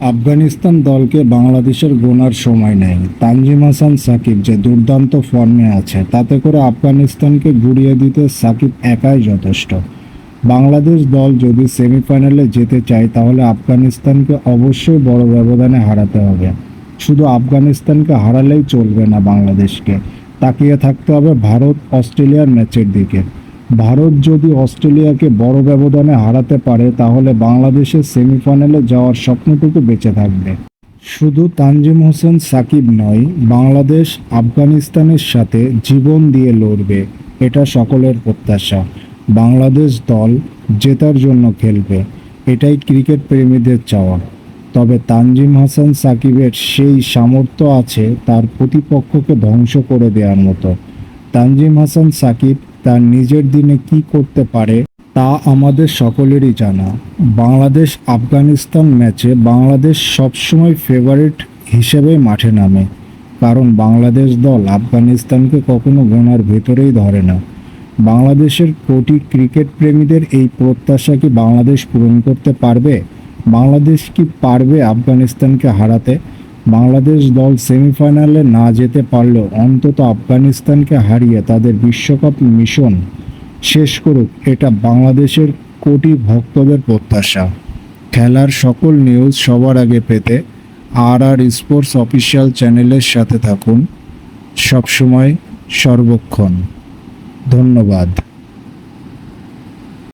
আফগানিস্তান দলকে বাংলাদেশের গোনার সময় নেই। তানজিম হাসান, সাকিব যে দুর্দান্ত ফর্মে আছে, তাতে করে আফগানিস্তানকে ঘুরিয়ে দিতে সাকিব একাই যথেষ্ট। বাংলাদেশ দল যদি সেমিফাইনালে যেতে চায়, তাহলে আফগানিস্তানকে অবশ্যই বড় ব্যবধানে হারাতে হবে। শুধু আফগানিস্তানকে হারালেই চলবে না বাংলাদেশকে। তাকিয়ে থাকতে হবে ভারত অস্ট্রেলিয়ার ম্যাচের দিকে। ভারত যদি অস্ট্রেলিয়াকে বড় ব্যবধানে হারাতে পারে, তাহলে বাংলাদেশের সেমিফাইনালে যাওয়ার স্বপ্নটুকু বেঁচে থাকবে। শুধু তানজিম হোসেন সাকিব নয়, বাংলাদেশ আফগানিস্তানের সাথে জীবন দিয়ে লড়বে, এটা সকলের প্রত্যাশা। বাংলাদেশ দল জেতার জন্য খেলবে, এটাই ক্রিকেট প্রেমীদের চাওয়া। তবে তানজিম হাসান সাকিবের সেই সামর্থ্য আছে তার প্রতিপক্ষকে ধ্বংস করে দেওয়ার মতো। তানজিম হাসান সাকিব তার নিজের দিনে কি করতে পারে তা আমাদের সকলেরই জানা। বাংলাদেশ আফগানিস্তান ম্যাচে বাংলাদেশ সবসময় ফেভারিট হিসেবে মাঠে নামে, কারণ বাংলাদেশ দল আফগানিস্তানকে কখনো গোনার ভেতরেই ধরে না। বাংলাদেশের কোটি ক্রিকেট প্রেমীদের এই প্রত্যাশা কি বাংলাদেশ পূরণ করতে পারবে? বাংলাদেশ কি পারবে আফগানিস্তানকে হারাতে? বাংলাদেশ দল সেমিফাইনালে না যেতে পারলেও অন্তত আফগানিস্তানকে হারিয়ে তাদের বিশ্বকাপ মিশন শেষ করুক, এটা বাংলাদেশের কোটি ভক্তদের প্রত্যাশা। খেলার সকল নিউজ সবার আগে পেতে আর আর স্পোর্টস অফিসিয়াল চ্যানেলের সাথে থাকুন। সবসময় সর্বক্ষণ। ধন্যবাদ।